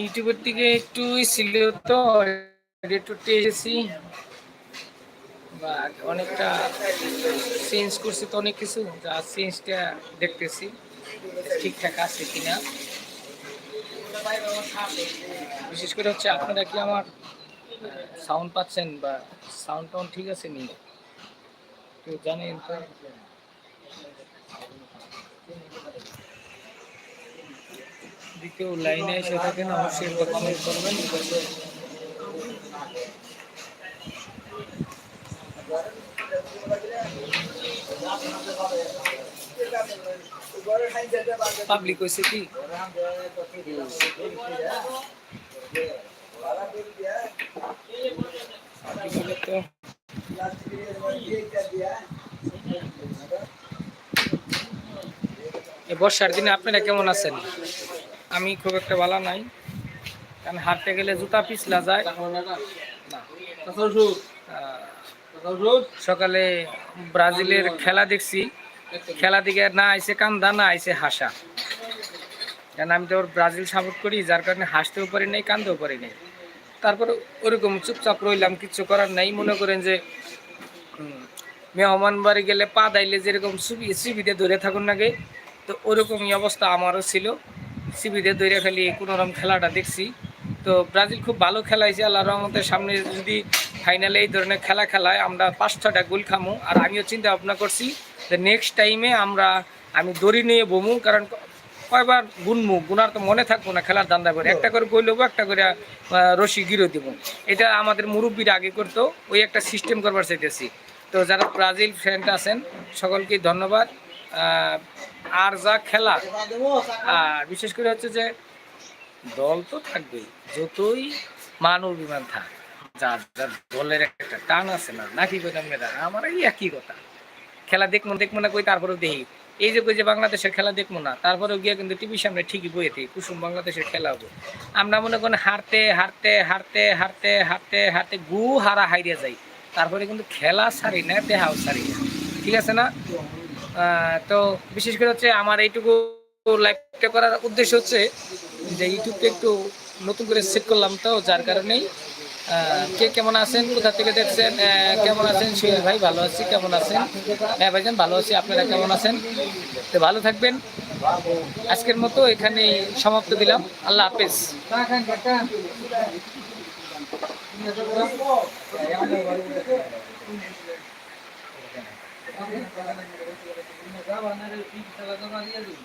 ইউটিউবের দিকে একটু ছিল তো একটু এসেছি। বা অনেকটা চেঞ্জ করছি তো অনেক কিছু, যা চেঞ্জটা দেখতেছি, ঠিকঠাক আছে কিনা। বিশেষ করে হচ্ছে আপনারা কি আমার সাউন্ড পাচ্ছেন বা সাউন্ড টাউন ঠিক আছে নি? জানেন তো? যদি কেউ লাইনে এসে থাকেন, অবশ্যই একটা কমেন্ট করবেন। পাবলিক হয়েছে কি? বর্ষার দিনে আপনারা কেমন আছেন? আমি খুব একটা ভালো নাই। কারণ হাঁটতে গেলে জুতা পিছলা যায়। সকালে ব্রাজিলের খেলা দেখছি। খেলা দিকে না আইসে কান্দা, না আইসে হাসা। কারণ আমি তো ওর ব্রাজিল সাপোর্ট করি, যার কারণে হাসতেও পারি নাই কানতেও পারি নাই। তারপরে ওরকম চুপচাপ রইলাম কিচ্ছু করার নাই। মনে করেন যে মেহমান বাড়ি গেলে পা দাইলে যেরকম সুবি সিবিতে ধরে থাকুন নাকি তো ওরকমই অবস্থা আমারও ছিল। সিবিতে ধরে খালি কোনোরকম খেলাটা দেখছি। তো ব্রাজিল খুব ভালো খেলাইছে, আল্লাহ রহমতের সামনে যদি ফাইনালে এই ধরনের খেলা খেলায় আমরা পাঁচ ছটা গোল খামু। আর আমিও চিন্তা ভাবনা করছি যে নেক্সট টাইমে আমরা, আমি দড়ি নিয়ে বমু, কারণ কয়বার গুনমু, গুনার তো মনে থাকব না খেলার দান্দা করে। একটা করে গোল হব, একটা করে রশি গিরো দিব। এটা আমাদের মুরব্বীরা আগে করতো, ওই একটা সিস্টেম করবার চাইতেছি। তো যারা ব্রাজিল ফ্রেন্ড আছেন সকলকে ধন্যবাদ। আর যা খেলা, আর বিশেষ করে হচ্ছে যে দল তো থাকবেই, যতই মান অভিমান থাক, যার যার দলের একটা টান আছে না নাকি কইতাম মেয়েরা আমার এই একই কথা। খেলা দেখব দেখব না কই, তারপরেও দেখি। এই যে কই যে বাংলাদেশের খেলা দেখব না, তারপরেও গিয়ে কিন্তু টিভির সামনে ঠিকই বইয়ে থাকি, কুসুম বাংলাদেশের খেলা হবে। আমরা মনে করেন হারতে হারতে হারতে হারতে হারতে হারতে গু হারা হাইরিয়া যাই, তারপরে কিন্তু খেলা সারি না, দেহাও সারি না। ঠিক আছে না? তো বিশেষ করে হচ্ছে আমার এইটুকু লাইভটা করার উদ্দেশ্য হচ্ছে যে ইউটিউবটা একটু নতুন করে সেট করলাম তো, যার কারণেই কে কেমন আছেন, কোথা থেকে দেখছেন কেমন আছেন সুহেল ভাই, ভালো আছি, কেমন আছেন? হ্যাঁ ভাইজান, ভালো আছি, আপনারা কেমন আছেন? তো ভালো থাকবেন। আজকের মতো এখানেই সমাপ্ত দিলাম। আল্লাহ হাফেজ। যাবা না রে পিঠ চালা তো মারিয়া দিই